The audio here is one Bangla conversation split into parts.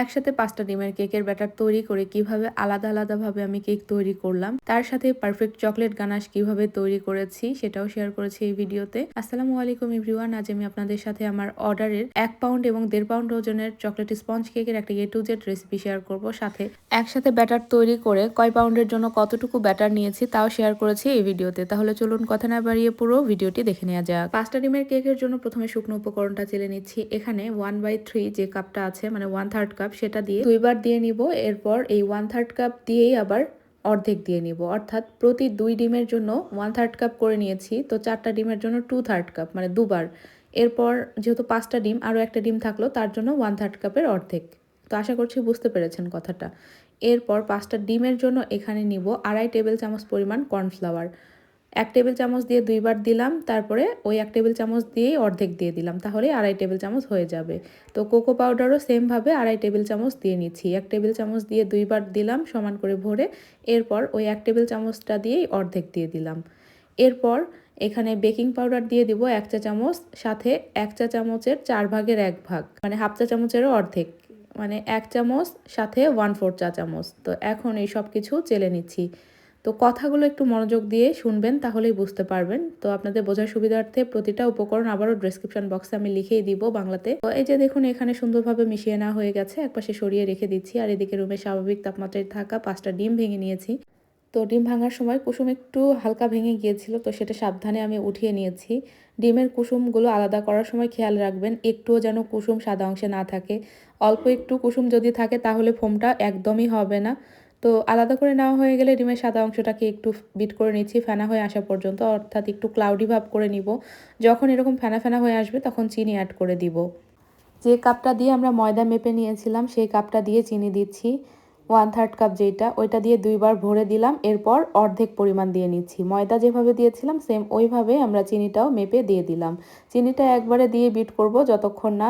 একসাথে পাঁচটা ডিমের কেকের ব্যাটার তৈরি করে কীভাবে আলাদা আলাদাভাবে আমি কেক তৈরি করলাম, তার সাথে পারফেক্ট চকলেট গানাশ কীভাবে তৈরি করেছি সেটাও শেয়ার করেছি এই ভিডিওতে। আসসালামু আলাইকুম এভরিওয়ান আজ আমি আপনাদের সাথে আমার অর্ডারের এক পাউন্ড এবং দেড় পাউন্ড ওজনের চকলেট স্পঞ্জ কেকের একটা A to Z recipe share করব। সাথে একসাথে ব্যাটার তৈরি করে কয় পাউন্ডের জন্য কতটুকু ব্যাটার নিয়েছি তাও শেয়ার করেছি এই ভিডিওতে। তাহলে চলুন কথা না বাড়িয়ে পুরো ভিডিওটি দেখে নেওয়া যাক। পাঁচটা ডিমের কেকের জন্য প্রথমে শুকনো উপকরণটা চেলে নিচ্ছি। এখানে ওয়ান বাই থ্রি যে কাপটা আছে মানে ওয়ান থার্ড সেটা দিয়ে দুইবার দিয়ে নিব, এরপর এই ওয়ান থার্ড কাপ দিয়েই আবার অর্ধেক দিয়ে নিব। অর্থাৎ প্রতি দুই ডিমের জন্য ওয়ান থার্ড কাপ করে নিয়েছি, তো চারটা ডিমের জন্য টু থার্ড কাপ মানে দুবার। এরপর যেহেতু পাঁচটা ডিম, আরও একটা ডিম থাকল, তার জন্য ওয়ান থার্ড কাপের অর্ধেক। তো আশা করছি বুঝতে পেরেছেন কথাটা। এরপর পাঁচটা ডিমের জন্য এখানে নিব আড়াই টেবিল চামচ পরিমাণ কর্নফ্লাওয়ার এক টেবিল চামচ দিয়ে দুইবার দিলাম, তারপরে ওই এক টেবিল চামচ দিয়েই অর্ধেক দিয়ে দিলাম, তাহলে আড়াই টেবিল চামচ হয়ে যাবে। তো কোকো পাউডারও সেমভাবে আড়াই টেবিল চামচ দিয়ে নিচ্ছি। এক টেবিল চামচ দিয়ে দুইবার দিলাম সমান করে ভরে, এরপর ওই এক টেবিল চামচটা দিয়েই অর্ধেক দিয়ে দিলাম। এরপর এখানে বেকিং পাউডার দিয়ে দিব এক চা চামচ, সাথে এক চা চামচের চার ভাগের এক ভাগ মানে হাফ চা চামচেরও অর্ধেক মানে এক চামচ, সাথে ওয়ান ফোর চা চামচ। তো এখন এই সব কিছু চেলে নিচ্ছি। তো কথাগুলো একটু মনোযোগ দিয়ে শুনবেন, তাহলেই বুঝতে পারবেন। তো আপনাদের বোঝার সুবিধার্থে প্রতিটা উপকরণ আবারও ডিসক্রিপশন বক্সে আমি লিখেই দিব বাংলাতে। তো এই যে দেখুন, এখানে সুন্দরভাবে মিশিয়ে নেওয়া হয়ে গেছে। একপাশে সরিয়ে রেখে দিচ্ছি। আর এদিকে রুমে স্বাভাবিক তাপমাত্রায় থাকা পাঁচটা ডিম ভেঙে নিয়েছি। তো ডিম ভাঙার সময় কুসুম একটু হালকা ভেঙে গিয়েছিল, তো সেটা সাবধানে আমি উঠিয়ে নিয়েছি। ডিমের কুসুমগুলো আলাদা করার সময় খেয়াল রাখবেন, একটুও যেন কুসুম সাদা অংশে না থাকে। অল্প একটু কুসুম যদি থাকে, তাহলে ফোমটা একদমই হবে না। তো আলাদা করে নেওয়া হয়ে গেলে ডিমের সাদা অংশটাকে একটু বিট করে নিচ্ছি, ফেনা হয়ে আসা পর্যন্ত। অর্থাৎ একটু ক্লাউডি ভাব করে নিব। যখন এরকম ফেনা ফেনা হয়ে আসবে, তখন চিনি অ্যাড করে দিব। যে কাপটা দিয়ে আমরা ময়দা মেপে নিয়েছিলাম, সেই কাপটা দিয়ে চিনি দিচ্ছি। ওয়ান থার্ড কাপ যেটা ওইটা দিয়ে দুইবার ভরে দিলাম। এরপর অর্ধেক পরিমাণ দিয়ে নিচ্ছি। ময়দা যেভাবে দিয়েছিলাম সেম ওইভাবে আমরা চিনিটাও মেপে দিয়ে দিলাম। চিনিটা একবারে দিয়ে বিট করব যতক্ষণ না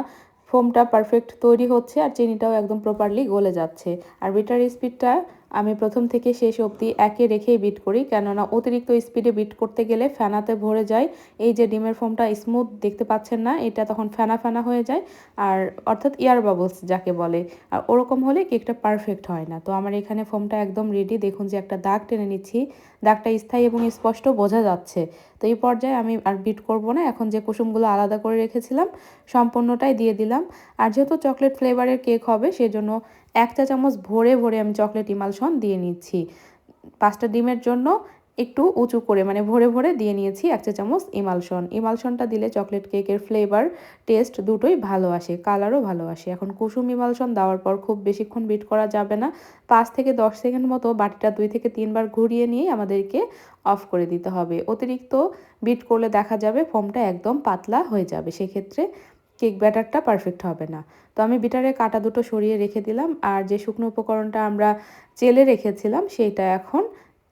ফোমটা পারফেক্ট তৈরি হচ্ছে আর চিনিটাও একদম প্রপারলি গলে যাচ্ছে। আর বিটার স্পিডটা আমি প্রথম থেকে শেষ অবধি একে রেখেই বিট করি, কেননা অতিরিক্ত স্পিডে বিট করতে গেলে ফেনাতে ভরে যায়। এই যে ডিমের ফোমটা স্মুথ দেখতে পাচ্ছেন না, এটা তখন ফেনা ফেনা হয়ে যায়। আর অর্থাৎ ইয়ার বাবলস যাকে বলে, আর ওরকম হলে কেকটা পারফেক্ট হয় না। তো আমার এখানে ফোমটা একদম রেডি দেখুন যে একটা দাগ টেনে নিচ্ছি। দাগটা স্থায়ী এবং স্পষ্ট বোঝা যাচ্ছে। তো এই পর্যায়ে আমি আর বিট করব না। এখন যে কুসুমগুলো আলাদা করে রেখেছিলাম, সম্পূর্ণটাই দিয়ে দিলাম। আর যেহেতু চকলেট ফ্লেভারের কেক হবে, সেজন্য এক চা চামচ ভরে ভরে আমি চকলেট ইমালশন দিয়ে নিচ্ছি। পাঁচটা ডিমের জন্য একটু উঁচু করে মানে ভরে ভরে দিয়ে নিয়েছি এক চা চামচ ইমালশন ইমালশনটা দিলে চকলেট কেকের ফ্লেভার টেস্ট দুটোই ভালো আসে কালারও ভালো আসে। এখন কুসুম ইমালশন দেওয়ার পর খুব বেশিক্ষণ বিট করা যাবে না। পাঁচ থেকে দশ সেকেন্ড মতো বাটিটা দুই থেকে তিনবার ঘুরিয়ে নিয়ে আমাদেরকে অফ করে দিতে হবে। অতিরিক্ত বিট করলে দেখা যাবে ফোমটা একদম পাতলা হয়ে যাবে। সেক্ষেত্রে কেক ব্যাটারটা পারফেক্ট হবে না। তো আমি বিটারে কাটা দুটো সরিয়ে রেখে দিলাম আর যে শুকনো উপকরণটা আমরা চেলে রেখেছিলাম সেইটা এখন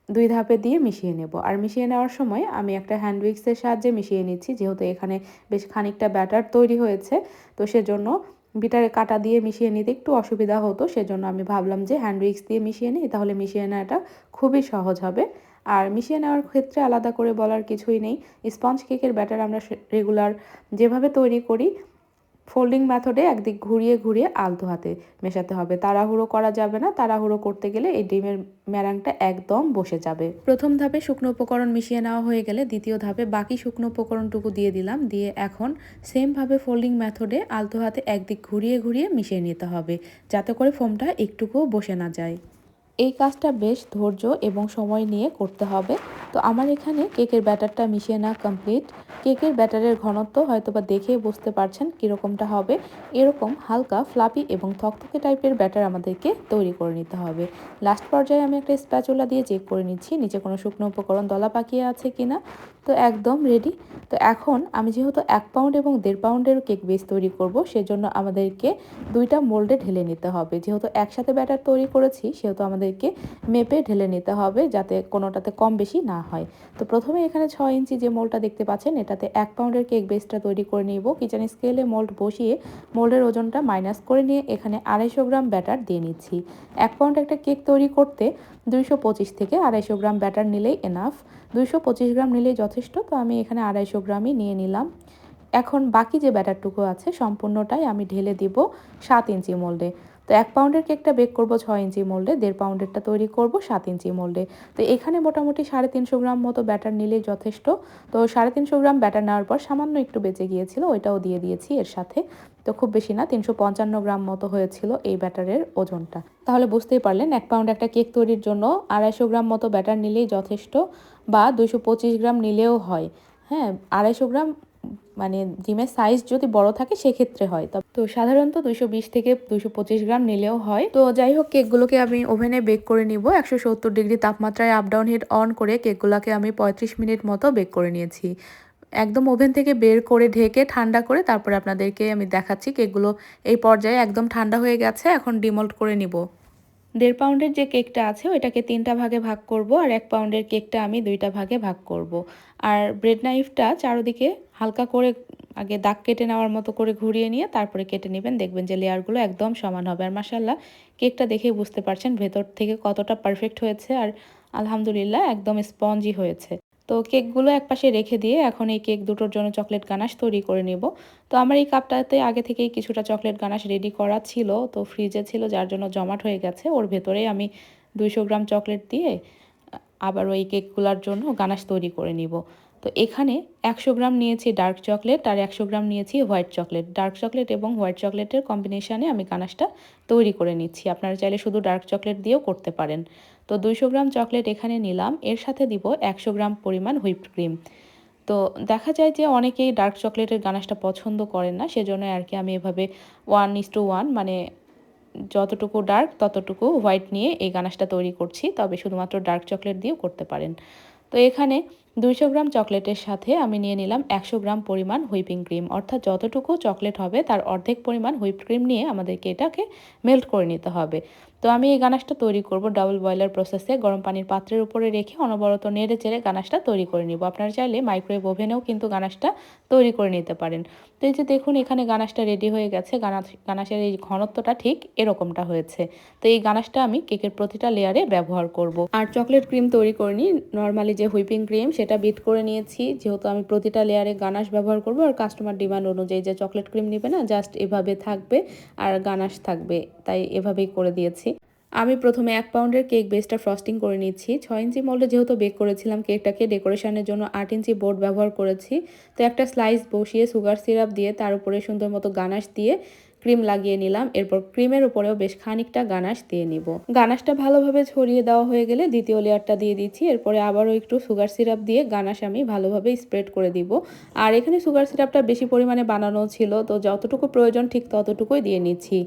দুই ধাপে দিয়ে মিশিয়ে নেব। আর মিশিয়ে নেওয়ার সময় আমি একটা হ্যান্ড উইক্সের সাহায্যে মিশিয়ে নিচ্ছি, যেহেতু এখানে বেশ খানিকটা ব্যাটার তৈরি হয়েছে। তো সেজন্য বিটারে কাটা দিয়ে মিশিয়ে নিতে একটু অসুবিধা হতো, সেজন্য আমি ভাবলাম যে হ্যান্ড উইক্স দিয়ে মিশিয়ে নিই, তাহলে মিশিয়ে নেওয়াটা খুবই সহজ হবে। আর মিশিয়ে নেওয়ার ক্ষেত্রে আলাদা করে বলার কিছুই নেই। স্পঞ্জ কেকের ব্যাটার আমরা রেগুলার যেভাবে তৈরি করি ফোল্ডিং মেথডে একদিক ঘুরিয়ে ঘুরিয়ে আলতো হাতে মেশাতে হবে। তাড়াহুড়ো করা যাবে না। তাড়াহুড়ো করতে গেলে এই ডিমের ম্যারাংটা একদম বসে যাবে। প্রথম ধাপে শুকনো উপকরণ মিশিয়ে নেওয়া হয়ে গেলে দ্বিতীয় ধাপে বাকি শুকনো উপকরণটুকু দিয়ে দিলাম। দিয়ে এখন সেমভাবে ফোল্ডিং মেথডে আলতো হাতে একদিক ঘুরিয়ে ঘুরিয়ে মিশিয়ে নিতে হবে, যাতে করে ফোমটা একটুকুও বসে না যায়। এই কাজটা বেশ ধৈর্য এবং সময় নিয়ে করতে হবে। তো আমার এখানে কেকের ব্যাটারটা মিশিয়ে না কমপ্লিট কেকের ব্যাটারের ঘনত্ব হয়তো বা দেখেই বুঝতে পারছেন কীরকমটা হবে। এরকম হালকা ফ্লাপি এবং থকথকে টাইপের ব্যাটার আমাদেরকে তৈরি করে নিতে হবে। লাস্ট পর্যায়ে আমি একটা স্প্যাচুলা দিয়ে চেক করে নিচ্ছি, নিচে কোনো শুকনো উপকরণ দলা পাকিয়ে আছে কিনা। তো একদম রেডি তো এখন আমি যেহেতু এক পাউন্ড এবং দেড় পাউন্ডের কেক বেস তৈরি করব, সেজন্য আমাদেরকে দুইটা মোল্ডে ঢেলে নিতে হবে। যেহেতু একসাথে ব্যাটার তৈরি করেছি, সেহেতু আমাদেরকে মেপে ঢেলে নিতে হবে যাতে কোনোটাতে কম বেশি না হয়। তো প্রথমে এখানে ছয় ইঞ্চি যে মোল্ডটা দেখতে পাচ্ছেন, এটাতে এক পাউন্ডের কেক বেসটা তৈরি করে নিব। কিচেন স্কেলে মোল্ড বসিয়ে মোল্ডের ওজনটা মাইনাস করে নিয়ে এখানে আড়াইশো গ্রাম ব্যাটার দিয়ে নিচ্ছি। এক পাউন্ড একটা কেক তৈরি করতে দুইশো পঁচিশ থেকে আড়াইশো গ্রাম ব্যাটার নিলেই এনাফ দুইশো পঁচিশ গ্রাম নিলেই যথেষ্ট, তো আমি এখানে আড়াইশো গ্রামই নিয়ে নিলাম। এখন বাকি যে ব্যাটারটুকু আছে, সম্পূর্ণটাই আমি ঢেলে দিব সাত ইঞ্চি মোল্ডে। তো এক পাউন্ডের কেকটা বেক করব ছয় ইঞ্চি মোল্ডে, দেড় পাউন্ডেরটা তৈরি করব সাত ইঞ্চি মোল্ডে। তো এখানে মোটামুটি সাড়ে তিনশো গ্রাম মতো ব্যাটার নিলেই যথেষ্ট। তো সাড়ে তিনশো গ্রাম ব্যাটার নেওয়ার পর সামান্য একটু বেঁচে গিয়েছিল, ওইটাও দিয়ে দিয়েছি এর সাথে। তো খুব বেশি না, তিনশো পঞ্চান্ন গ্রাম মতো হয়েছিল এই ব্যাটারের ওজনটা। তাহলে বুঝতেই পারলেন, এক পাউন্ড একটা কেক তৈরির জন্য আড়াইশো গ্রাম মতো ব্যাটার নিলেই যথেষ্ট বা দুশো পঁচিশ গ্রাম নিলেও হয়। হ্যাঁ আড়াইশো গ্রাম মানে ডিমের সাইজ যদি বড় থাকে সেক্ষেত্রে হয়। তো সাধারণত বিশ থেকে পঁচিশ গ্রাম নিলেও হয়। তো যাই হোক, কেকগুলোকে আমি ওভেনে বেক করে নিব। একশো সত্তর ডিগ্রি তাপমাত্রায় আপ ডাউন হিট অন করে কেকগুলোকে আমি পঁয়ত্রিশ মিনিট মতো বেক করে নিয়েছি। একদম ওভেন থেকে বের করে ঢেকে ঠান্ডা করে তারপরে আপনাদেরকে আমি দেখাচ্ছি কেকগুলো এই পর্যায়ে একদম ঠান্ডা হয়ে গেছে, এখন ডিমল্ট করে নিব। দেড় পাউন্ডের যে কেকটা আছে, ওইটাকে তিনটা ভাগে ভাগ করব আর এক পাউন্ডের কেকটা আমি দুইটা ভাগে ভাগ করব। আর ব্রেড নাইফটা চারোদিকে হালকা করে আগে দাগ কেটে নেওয়ার মতো করে ঘুরিয়ে নিয়ে তারপরে কেটে নেবেন। দেখবেন যে লেয়ারগুলো একদম সমান হবে। আর মাসাল্লাহ কেকটা দেখেই বুঝতে পারছেন ভেতর থেকে কতটা পারফেক্ট হয়েছে আর আলহামদুলিল্লাহ একদম স্পঞ্জি হয়েছে। তো কেকগুলো একপাশে রেখে দিয়ে এখন এই কেক দুটোর জন্য চকলেট গানাশ তৈরি করে নিব। তো আমার এই কাপটাতে আগে থেকেই কিছুটা চকলেট গানাশ রেডি করা ছিল। তো ফ্রিজে ছিল, যার জন্য জমাট হয়ে গেছে। ওর ভেতরেই আমি দুইশো গ্রাম চকলেট দিয়ে আবার ওই কেকগুলোর জন্য গানাশ তৈরি করে নিব। তো এখানে একশো গ্রাম নিয়েছি ডার্ক চকলেট আর একশো গ্রাম নিয়েছি হোয়াইট চকলেট ডার্ক চকলেট এবং হোয়াইট চকলেটের কম্বিনেশানে আমি গানাশটা তৈরি করে নিচ্ছি। আপনারা চাইলে শুধু ডার্ক চকলেট দিয়েও করতে পারেন। তো দুইশো গ্রাম চকলেট এখানে নিলাম। এর সাথে দিব একশো গ্রাম পরিমাণ হুইপড ক্রিম তো দেখা যায় যে অনেকেই ডার্ক চকলেটের গানাশটা পছন্দ করেন না, সেজন্য আর কি আমি এভাবে ওয়ান ইস টু ওয়ান মানে যতটুকু ডার্ক ততটুকু হোয়াইট নিয়ে এই গানাসটা তৈরি করছি। তবে শুধুমাত্র ডার্ক চকলেট দিয়েও করতে পারেন। তো এখানে দুইশো গ্রাম চকলেটের সাথে আমি নিয়ে নিলাম একশো গ্রাম পরিমাণ হুইপিং ক্রিম, অর্থাৎ যতটুকু চকলেট হবে তার অর্ধেক পরিমাণ হুইপ ক্রিম নিয়ে আমাদেরকে এটাকে মেল্ট করে নিতে হবে। তো আমি এই গানাশটা তৈরি করব ডাবল বয়লার প্রসেসে, গরম পানির পাত্রের উপরে রেখে অনবরত নেড়ে চেড়ে গানাশটা তৈরি করে নিব। আপনারা চাইলে মাইক্রোওয়েভ ওভেনেও কিন্তু গানাশটা তৈরি করে নিতে পারেন। তো এই যে দেখুন এখানে গানাশটা রেডি হয়ে গেছে, গানাশ, গানাশের এই ঘনত্বটা ঠিক এরকমটা হয়েছে। তো এই গানাশটা আমি কেকের প্রতিটা লেয়ারে ব্যবহার করব। আর চকলেট ক্রিম তৈরি করে নিই নর্মালি যে হুইপিং ক্রিম সেটা বিট করে নিয়েছি। যেহেতু আমি প্রতিটা লেয়ারে গানাশ ব্যবহার করব আর কাস্টমার ডিমান্ড অনুযায়ী যে চকলেট ক্রিম নেবে না জাস্ট এভাবে থাকবে আর গানাশ থাকবে, তাই এভাবেই করে দিয়েছি। আমি প্রথমে এক পাউন্ডের কেক বেসটা ফ্রস্টিং করে নিচ্ছি। ছয় ইঞ্চি মোল্ডে যেহেতু বেক করেছিলাম কেকটাকে ডেকোরেশনের জন্য আট ইঞ্চি বোর্ড ব্যবহার করেছি। তো একটা স্লাইস বসিয়ে সুগার সিরাপ দিয়ে তার উপরে সুন্দর মতো গানাশ দিয়ে ক্রিম লাগিয়ে নিলাম, এরপর ক্রিমের উপরেও বেশ খানিকটা গানাশ দিয়ে নিব। গানাশটা ভালোভাবে ছড়িয়ে দেওয়া হয়ে গেলে দ্বিতীয় লেয়ারটা দিয়ে দিচ্ছি, এরপরে আবারও একটু সুগার সিরাপ দিয়ে গানাশ আমি ভালোভাবে স্প্রেড করে দিব। আর এখানে সুগার সিরাপটা বেশি পরিমাণে বানানো ছিল, তো যতটুকু প্রয়োজন ঠিক ততটুকুই দিয়ে নিচ্ছি।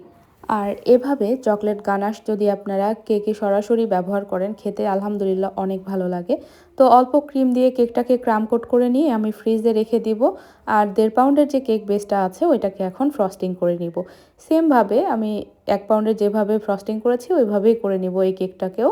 আর এভাবে চকলেট গানাশ যদি আপনারা কেকে সরাসরি ব্যবহার করেন, খেতে আলহামদুলিল্লাহ অনেক ভালো লাগে। তো অল্প ক্রিম দিয়ে কেকটাকে ক্রাম কোট করে নিয়ে আমি ফ্রিজে রেখে দিব। আর দেড় পাউন্ডের যে কেক বেসটা আছে, ওইটাকে এখন ফ্রস্টিং করে নিব। সেমভাবে আমি এক পাউন্ডের যেভাবে ফ্রস্টিং করেছি, ওইভাবেই করে নিব এই কেকটাকেও।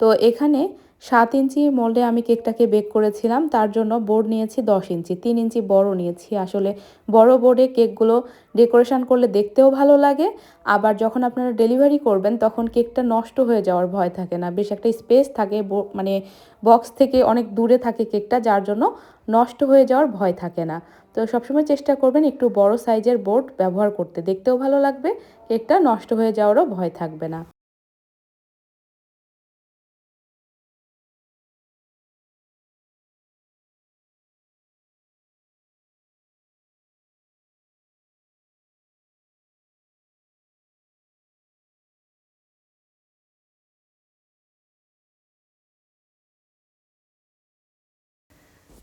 তো এখানে সাত ইঞ্চি মোল্ডে আমি কেকটাকে বেক করেছিলাম, তার জন্য বোর্ড নিয়েছি দশ ইঞ্চি, তিন ইঞ্চি বড় নিয়েছি। আসলে বড় বোর্ডে কেকগুলো ডেকোরেশন করলে দেখতেও ভালো লাগে, আবার যখন আপনারা ডেলিভারি করবেন তখন কেকটা নষ্ট হয়ে যাওয়ার ভয় থাকে না। বেশ একটা স্পেস থাকে মানে বক্স থেকে অনেক দূরে থাকে কেকটা, যার জন্য নষ্ট হয়ে যাওয়ার ভয় থাকে না। তো সবসময় চেষ্টা করবেন একটু বড় সাইজের বোর্ড ব্যবহার করতে, দেখতেও ভালো লাগবে, কেকটা নষ্ট হয়ে যাওয়ারও ভয় থাকবে না।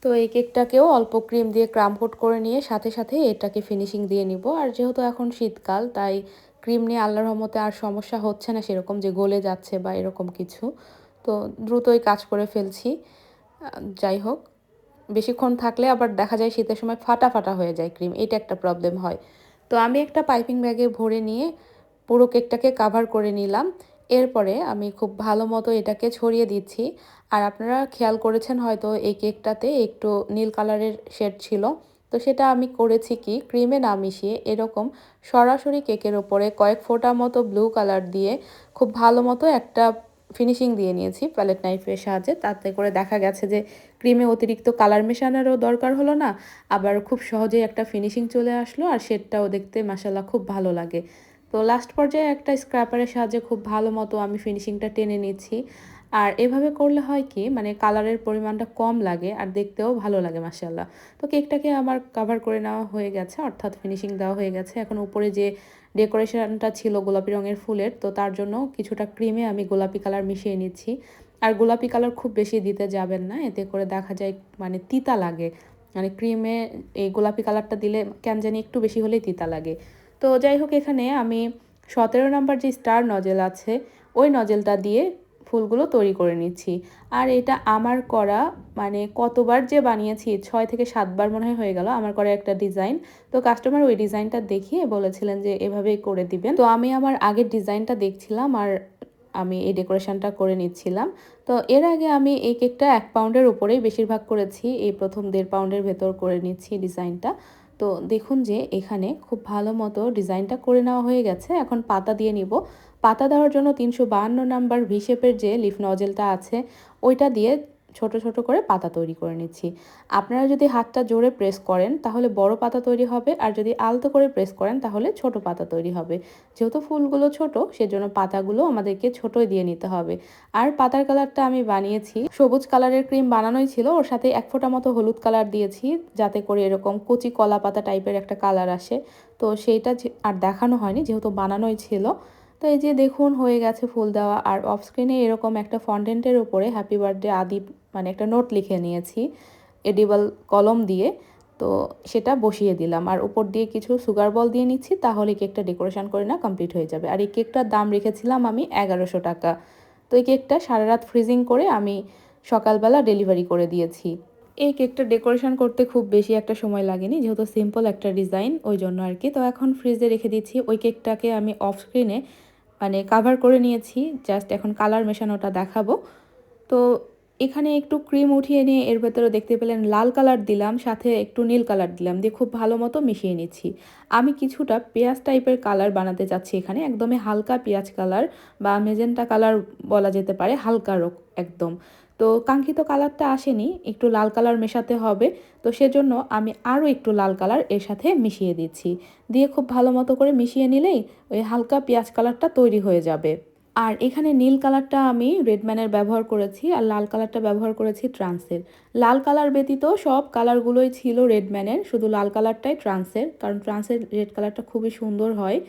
তো এই কেকটাকেও অল্প ক্রিম দিয়ে ক্রাম কোট করে নিয়ে সাথে সাথে এটাকে ফিনিশিং দিয়ে নিব। আর যেহেতু এখন শীতকাল, তাই ক্রিম নিয়ে আল্লাহর রহমতে আর সমস্যা হচ্ছে না সেরকম যে গলে যাচ্ছে বা এরকম কিছু। তো দ্রুতই কাজ করে ফেলছি। যাই হোক, বেশিক্ষণ থাকলে আবার দেখা যায় শীতের সময় ফাটা ফাটা হয়ে যায় ক্রিম এটা একটা প্রবলেম হয়। তো আমি একটা পাইপিং ব্যাগে ভরে নিয়ে পুরো কেকটাকে কাভার করে নিলাম। এরপরে আমি খুব ভালো মতো এটাকে ছড়িয়ে দিচ্ছি। আর আপনারা খেয়াল করেছেন হয়তো এই কেকটাতে একটু নীল কালারের শেড ছিল। তো সেটা আমি করেছি কি, ক্রিমে না মিশিয়ে এরকম সরাসরি কেকের ওপরে কয়েক ফোঁটা মতো ব্লু কালার দিয়ে খুব ভালো মতো একটা ফিনিশিং দিয়ে নিয়েছি প্যালেট নাইফের সাহায্যে। তাতে করে দেখা গেছে যে ক্রিমে অতিরিক্ত কালার মেশানোরও দরকার হলো না, আবার খুব সহজেই একটা ফিনিশিং চলে আসলো আর শেডটাও দেখতে মাসাল্লাহ খুব ভালো লাগে। তো লাস্ট পর্যায়ে একটা স্ক্র্যাপারের সাহায্যে খুব ভালো মতো আমি ফিনিশিংটা টেনে নিচ্ছি। আর এভাবে করলে হয় কি মানে কালারের পরিমাণটা কম লাগে আর দেখতেও ভালো লাগে মাসাল্লাহ তো কেকটাকে আমার কাভার করে নেওয়া হয়ে গেছে, অর্থাৎ ফিনিশিং দেওয়া হয়ে গেছে। এখন উপরে যে ডেকোরেশনটা ছিল গোলাপি রঙের ফুলের, তো তার জন্য কিছুটা ক্রিমে আমি গোলাপি কালার মিশিয়ে নিচ্ছি। আর গোলাপি কালার খুব বেশি দিতে যাবেন না, এতে করে দেখা যায় মানে তিতা লাগে। মানে ক্রিমে এই গোলাপি কালারটা দিলে কেন জানি একটু বেশি হলেই তিতা লাগে। তো যাই হোক, এখানে আমি সতেরো নাম্বার যে স্টার নজেল আছে, ওই নজেলটা দিয়ে ফুলগুলো তৈরি করে নিচ্ছি। আর এটা আমার করা মানে কতবার যে বানিয়েছি, ছয় থেকে সাতবার মনে হয় হয়ে গেল আমার করা একটা ডিজাইন। তো কাস্টমার ওই ডিজাইনটা দেখিয়ে বলেছিলেন যে এভাবেই করে দিবেন। তো আমি আমার আগের ডিজাইনটা দেখছিলাম আর আমি এই ডেকোরেশনটা করে নিচ্ছিলাম। তো এর আগে আমি এই কেকটা এক পাউন্ডের উপরেই বেশিরভাগ করেছি, এই প্রথম দেড় পাউন্ডের ভেতর করে নিচ্ছি ডিজাইনটা। তো দেখুন যে এখানে খুব ভালো মতো ডিজাইনটা করে নেওয়া হয়ে গেছে। এখন পাতা দিয়ে নিব। পাতা দেওয়ার জন্য তিনশো বাহান্ন নাম্বার ভিশেপের যে লিফ নজেলটা আছে, ওইটা দিয়ে ছোট ছোট করে পাতা তৈরি করে নিচ্ছি। আপনারা যদি হাতটা জোরে প্রেস করেন, তাহলে বড় পাতা তৈরি হবে। আর যদি আলতো করে প্রেস করেন, তাহলে ছোট পাতা তৈরি হবে। যেহেতু ফুলগুলো ছোট, সেজন্য পাতাগুলো আমাদেরকে ছোটই দিয়ে নিতে হবে। আর পাতার কালারটা আমি বানিয়েছি। সবুজ কালারের ক্রিম বানানোই ছিল। ওর সাথে এক ফোঁটা মতো হলুদ কালার দিয়েছি, যাতে করে এরকম কচি কলা পাতা টাইপের একটা কালার আসে। তো সেইটা আর দেখানো হয়নি, যেহেতু বানানোই ছিল। তো এই যে দেখুন, হয়ে গেছে ফুল দেওয়া। আর অফ স্ক্রিনে এরকম একটা ফন্টেন্টের উপরে হ্যাপি বার্থডে আদি মানে একটা নোট লিখে নিয়েছি এডিবল কলম দিয়ে, তো সেটা বসিয়ে দিলাম। আর উপর দিয়ে কিছু সুগার বল দিয়ে নিচ্ছি, তাহলে কেকটা ডেকোরেশন করে না কমপ্লিট হয়ে যাবে। আর এই কেকটার দাম রেখেছিলাম আমি এগারোশো টাকা। তো এই কেকটা সারা রাত ফ্রিজিং করে আমি সকালবেলা ডেলিভারি করে দিয়েছি। এই কেকটা ডেকোরেশন করতে খুব বেশি একটা সময় লাগেনি, যেহেতু সিম্পল একটা ডিজাইন ওই জন্য আর কি। তো এখন ফ্রিজে রেখে দিচ্ছি, ওই কেকটাকে আমি অফ স্ক্রিনে মানে কাভার করে নিয়েছি জাস্ট এখন কালার মেশানোটা দেখাবো। তো এখানে একটু ক্রিম উঠিয়ে নিয়ে এর ভেতরে দেখতে পেলেন লাল কালার দিলাম, সাথে একটু নীল কালার দিলাম, দিয়ে খুব ভালো মতো মিশিয়ে নিচ্ছি। আমি কিছুটা পেঁয়াজ টাইপের কালার বানাতে চাচ্ছি এখানে, একদমই হালকা পেঁয়াজ কালার বা মেজেন্টা কালার বলা যেতে পারে, হালকা রোগ একদম। তো কাঙ্ক্ষিত কালারটা আসেনি, একটু লাল কালার মেশাতে হবে, তো সেজন্য আমি আরও একটু লাল কালারের সাথে মিশিয়ে দিচ্ছি। দিয়ে খুব ভালো মতো করে মিশিয়ে নিলেই ওই হালকা পেঁয়াজ কালারটা তৈরি হয়ে যাবে। আর এখানে নীল কালারটা আমি রেডম্যানের ব্যবহার করেছি আর লাল কালারটা ব্যবহার করেছি ট্রান্সের। লাল কালার ব্যতীত সব কালারগুলোই ছিল রেডম্যানের শুধু লাল কালারটাই ট্রান্সের, কারণ ট্রান্সের রেড কালারটা খুবই সুন্দর হয়।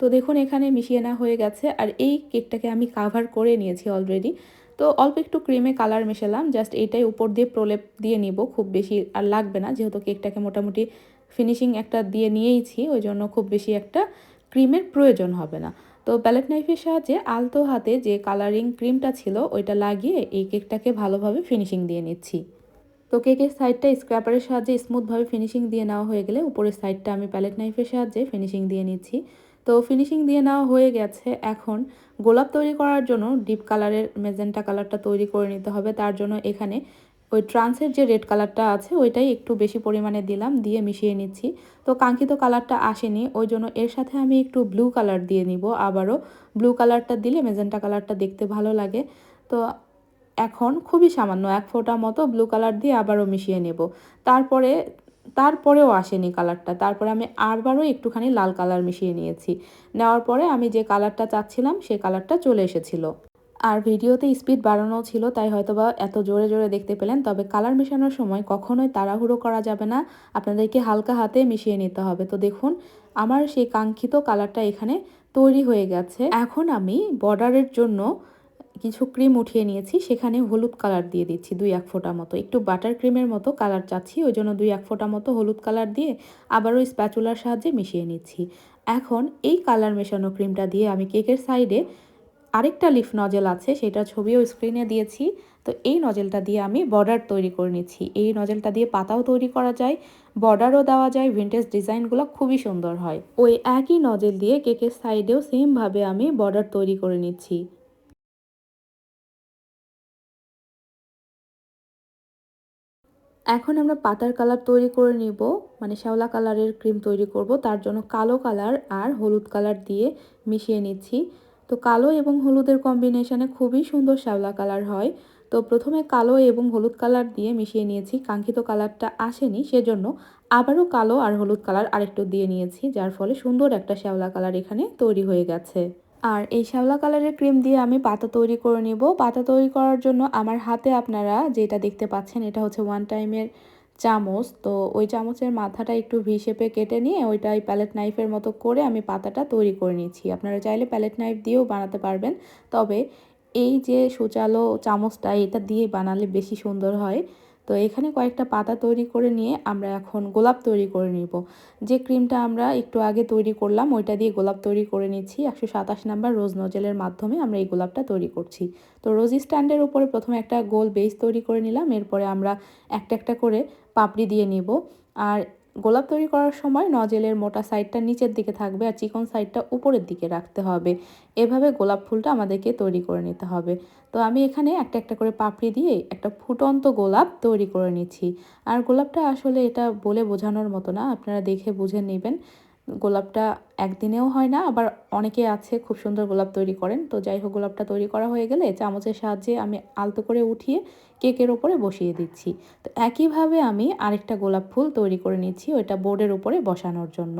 তো দেখুন, এখানে মিশিয়ে না হয়ে গেছে আর এই কেকটাকে আমি কাভার করে নিয়েছি অলরেডি তো অল্প একটু ক্রিমে কালার মেশালাম জাস্ট এইটাই উপর দিয়ে প্রলেপ দিয়ে নিব খুব বেশি আর লাগবে না, যেহেতু কেকটাকে মোটামুটি ফিনিশিং একটা দিয়ে নিয়েইছি, ওই জন্য খুব বেশি একটা ক্রিমের প্রয়োজন হবে না। তো প্যালেট নাইফের সাহায্যে আলতো হাতে যে কালারিং ক্রিমটা ছিল, ওইটা লাগিয়ে এই কেকটাকে ভালোভাবে ফিনিশিং দিয়ে নিচ্ছি। তো কেকের সাইডটা স্ক্র্যাপারের সাহায্যে স্মুথভাবে ফিনিশিং দিয়ে নেওয়া হয়ে গেলে উপরের সাইডটা আমি প্যালেট নাইফের সাহায্যে ফিনিশিং দিয়ে নিচ্ছি। তো ফিনিশিং দিয়ে নেওয়া হয়ে গেছে। এখন গোলাপ তৈরি করার জন্য ডিপ কালারের মেজেন্টা কালারটা তৈরি করে নিতে হবে। তার জন্য এখানে ওই ট্রান্সের যে রেড কালারটা আছে, ওইটাই একটু বেশি পরিমাণে দিলাম, দিয়ে মিশিয়ে নিচ্ছি। তো কাঙ্ক্ষিত কালারটা আসেনি, ওই জন্য এর সাথে আমি একটু ব্লু কালার দিয়ে নিব, আবারও ব্লু কালারটা দিলে মেজেন্টা কালারটা দেখতে ভালো লাগে। তো এখন খুবই সামান্য, এক ফোঁটা মতো ব্লু কালার দিয়ে আবারও মিশিয়ে নেব। তারপরে, তারপরেও আসেনি কালারটা, তারপরে আমি আবারও একটুখানি লাল কালার মিশিয়ে নিয়েছি। নেওয়ার পরে আমি যে কালারটা চাচ্ছিলাম সেই কালারটা চলে এসেছিল। আর ভিডিওতে স্পিড বাড়ানো ছিল, তাই হয়তোবা এত জোরে জোরে দেখতে পেলেন। তবে কালার মেশানোর সময় কখনোই তাড়াহুড়ো করা যাবে না। আপনাদেরকে হালকা হাতে মিশিয়ে নিতে হবে। তো দেখুন, আমার সেই কাঙ্ক্ষিত কালারটা এখানে তৈরি হয়ে গেছে। এখন আমি বর্ডারের জন্য কিছু ক্রিম উঠিয়ে নিয়েছি। সেখানে হলুদ কালার দিয়ে দিচ্ছি দুই এক ফোঁটা মতো। একটু বাটার ক্রিমের মতো কালার চাচ্ছি, ওই জন্য দুই এক ফোঁটা মতো হলুদ কালার দিয়ে আবারও স্প্যাচুলার সাহায্যে মিশিয়ে নিচ্ছি। এখন এই কালার মেশানো ক্রিমটা দিয়ে আমি কেকের সাইডে আরেকটা লিফ নজেল আছে, সেটা ছবিও স্ক্রিনে দিয়েছি। তো এই নজেলটা দিয়ে আমি বর্ডার তৈরি করে নিচ্ছি। এই নজেলটা দিয়ে পাতাও তৈরি করা যায় বর্ডারও দেওয়া যায় ভিন্টেজ ডিজাইনগুলো খুবই সুন্দর হয়। ওই একই নজেল দিয়ে কেকের সাইডেও সেমভাবে আমি বর্ডার তৈরি করে নিচ্ছি। এখন আমরা পাতার কালার তৈরি করে নিব। মানে শ্যাওলা কালারের ক্রিম তৈরি করব। তার জন্য কালো কালার আর হলুদ কালার দিয়ে মিশিয়ে নিচ্ছি। তো কালো এবং হলুদের কম্বিনেশনে খুবই সুন্দর শ্যাওলা কালার হয়। তো প্রথমে কালো এবং হলুদ কালার দিয়ে মিশিয়ে নিয়েছি, কাঙ্ক্ষিত কালারটা আসেনি, সেজন্য আবারও কালো আর হলুদ কালার আরেকটু দিয়ে নিয়েছি, যার ফলে সুন্দর একটা শ্যাওলা কালার এখানে তৈরি হয়ে গেছে। আর এই শ্যাওলা কালারের ক্রিম দিয়ে আমি পাতা তৈরি করে নিব। পাতা তৈরি করার জন্য আমার হাতে আপনারা যেটা দেখতে পাচ্ছেন, এটা হচ্ছে ওয়ান টাইমের চামচ। তো ওই চামচের মাথাটা একটু ভি শেপে কেটে নিয়ে ওইটা ওইটাই প্যালেট নাইফের মতো করে আমি পাতাটা তৈরি করে নিয়েছি। আপনারা চাইলে প্যালেট নাইফ দিয়েও বানাতে পারবেন। তবে এই যে সুচালো চামচটা, এটা দিয়ে বানালে বেশি সুন্দর হয়। তো এখানে কয়েকটা পাতা তৈরি করে নিয়ে আমরা এখন গোলাপ তৈরি করে নিব। যে ক্রিমটা আমরা একটু আগে তৈরি করলাম, ওইটা দিয়ে গোলাপ তৈরি করে নিচ্ছি। একশো সাতাশ নাম্বার রোজ নজেলের মাধ্যমে আমরা এই গোলাপটা তৈরি করছি। তো রোজ স্ট্যান্ডের উপরে প্রথমে একটা গোল বেস তৈরি করে নিলাম। এরপরে আমরা একটা একটা করে পাপড়ি দিয়ে নেব। আর গোলাপ তৈরি করার সময় নজেলের মোটা সাইডটা নিচের দিকে থাকবে আর চিকন সাইডটা উপরের দিকে রাখতে হবে। এভাবে গোলাপ ফুলটা আমাদেরকে তৈরি করে নিতে হবে। তো আমি এখানে একটা একটা করে পাপড়ি দিয়ে একটা ফুটন্ত গোলাপ তৈরি করে নিচ্ছি। আর গোলাপটা আসলে এটা বলে বোঝানোর মতো না, আপনারা দেখে বুঝে নেবেন। গোলাপটা একদিনেও হয় না, আবার অনেকে আছে খুব সুন্দর গোলাপ তৈরি করেন। তো যাই হোক, গোলাপটা তৈরি করা হয়ে গেলে চামচের সাহায্যে আমি আলতো করে উঠিয়ে কেকের ওপরে বসিয়ে দিচ্ছি। তো একইভাবে আমি আরেকটা গোলাপ ফুল তৈরি করে নিচ্ছি ওইটা বোর্ডের উপরে বসানোর জন্য।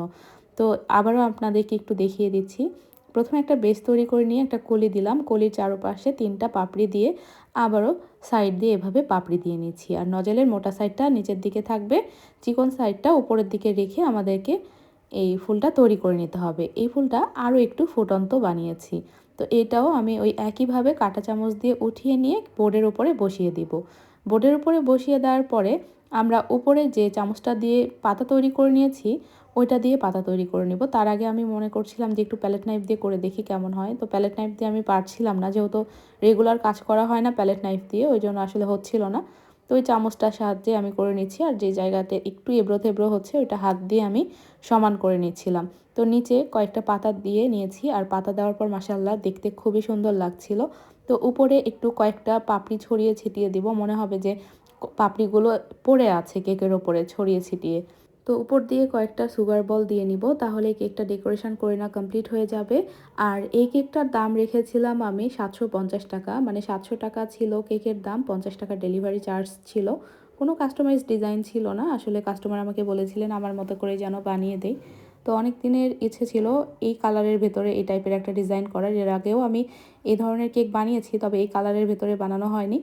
তো আবারও আপনাদেরকে একটু দেখিয়ে দিচ্ছি। প্রথমে একটা বেস তৈরি করে নিয়ে একটা কলি দিলাম। কলির চারপাশে তিনটা পাপড়ি দিয়ে আবারও সাইড দিয়ে এভাবে পাপড়ি দিয়ে নিচ্ছি। আর নজেলের মোটা সাইডটা নিচের দিকে থাকবে, চিকন সাইডটা উপরের দিকে রেখে আমাদেরকে এই ফুলটা তৈরি করে নিতে হবে। এই ফুলটা আরও একটু ফুটন্ত বানিয়েছি। তো এটাও আমি ওই একইভাবে কাঁটা চামচ দিয়ে উঠিয়ে নিয়ে বোর্ডের উপরে বসিয়ে দিব। বোর্ডের উপরে বসিয়ে দেওয়ার পরে আমরা উপরে যে চামচটা দিয়ে পাতা তৈরি করে নিয়েছি, ওইটা দিয়ে পাতা তৈরি করে নিব। তার আগে আমি মনে করছিলাম যে একটু প্যালেট নাইফ দিয়ে করে দেখি কেমন হয়। তো প্যালেট নাইফ দিয়ে আমি পারছিলাম না, যেহেতু রেগুলার কাজ করা হয় না প্যালেট নাইফ দিয়ে, ওই জন্য আসলে হচ্ছিল না। তো ওই চামচটার সাহায্যে আমি করে নিচ্ছি আর যে জায়গাতে একটু এবড়ো থেবড়ো হচ্ছে ওইটা হাত দিয়ে আমি সমান করে নিচ্ছিলাম। তো নিচে কয়েকটা পাতা দিয়ে নিয়েছি আর পাতা দেওয়ার পর মাসাল্লাহ দেখতে খুবই সুন্দর লাগছিল। তো উপরে একটু কয়েকটা পাপড়ি ছড়িয়ে ছিটিয়ে দিব, মনে হবে যে পাপড়িগুলো পড়ে আছে কেকের ওপরে ছড়িয়ে ছিটিয়ে। তো উপর দিয়ে কয়েকটা সুগার বল দিয়ে নিব, তাহলে কেকটা ডেকোরেশন করে না কমপ্লিট হয়ে যাবে। আর এই কেকটার দাম রেখেছিলাম আমি সাতশো পঞ্চাশ টাকা মানে সাতশো টাকা ছিল কেকের দাম, পঞ্চাশ টাকা ডেলিভারি চার্জ ছিল। কোনো কাস্টমাইজ ডিজাইন ছিল না, আসলে কাস্টমার আমাকে বলেছিলেন আমার মতো করে যেন বানিয়ে দেয় তো অনেক দিনের ইচ্ছে ছিল এই কালারের ভেতরে এই টাইপের একটা ডিজাইন করার, এর আগেও আমি এই ধরনের কেক বানিয়েছি, তবে এই কালারের ভেতরে বানানো হয়নি।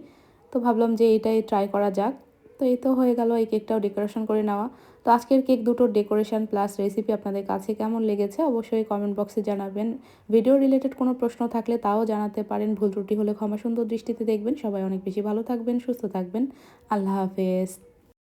তো ভাবলাম যে এটাই ট্রাই করা যাক। তো এই তো হয়ে গেল, এই কেকটাও ডেকোরেশন করে নেওয়া। তো আজকের কেক দুটোর ডেকোরেশন প্লাস রেসিপি আপনাদের কাছে কেমন লেগেছে অবশ্যই কমেন্ট বক্সে জানাবেন। ভিডিও রিলেটেড কোনো প্রশ্ন থাকলে তাও জানাতে পারেন। ভুল ত্রুটি হলে ক্ষমা সুন্দর দৃষ্টিতে দেখবেন। সবাই অনেক বেশি ভালো থাকবেন, সুস্থ থাকবেন। আল্লাহ হাফেজ।